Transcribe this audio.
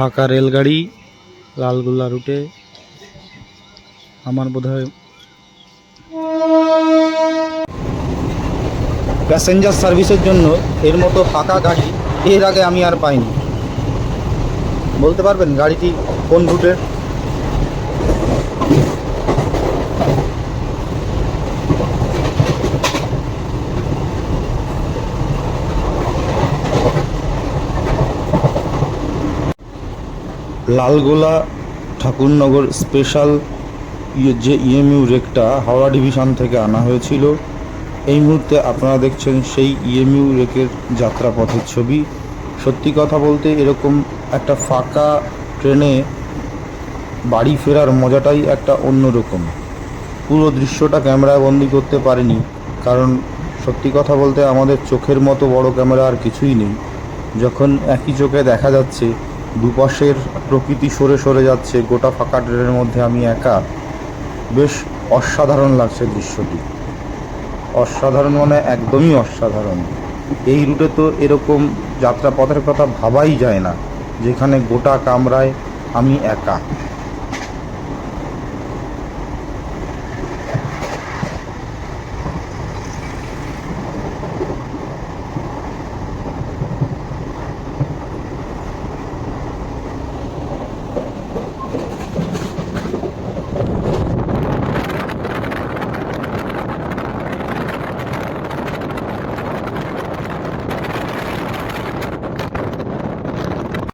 ফাঁকা রেলগাড়ি লালগোলা রুটে। আমার বোধ হয় প্যাসেঞ্জার সার্ভিসের জন্য এর মতো ফাঁকা গাড়ি এর আগে আমি আর পাইনি। বলতে পারবেন গাড়িটি কোন রুটের? লালগোলা ঠাকুরনগর স্পেশাল ইয়ে- যে ইএমইউ রেকটা হাওড়া ডিভিশন থেকে আনা হয়েছিল। এই মুহূর্তে আপনারা দেখছেন সেই ইএমইউ রেকের যাত্রাপথের ছবি। সত্যি কথা বলতে এরকম একটা ফাঁকা ট্রেনে বাড়ি ফেরার মজাটাই একটা অন্যরকম। পুরো দৃশ্যটা ক্যামেরায় বন্দি করতে পারিনি, কারণ সত্যি কথা বলতে আমাদের চোখের মতো বড় ক্যামেরা আর কিছুই নেই। যখন একই চোখে দেখা যাচ্ছে দুপাশের প্রকৃতি সরে সরে যাচ্ছে, গোটা ফাঁকা ট্রেনের মধ্যে আমি একা। বেশ অসাধারণ লাগছে দৃশ্যটি। অসাধারণ মানে একদমই অসাধারণ। এই রুটে তো এরকম যাত্রাপথের কথা ভাবাই যায় না, যেখানে গোটা কামরায় আমি একা।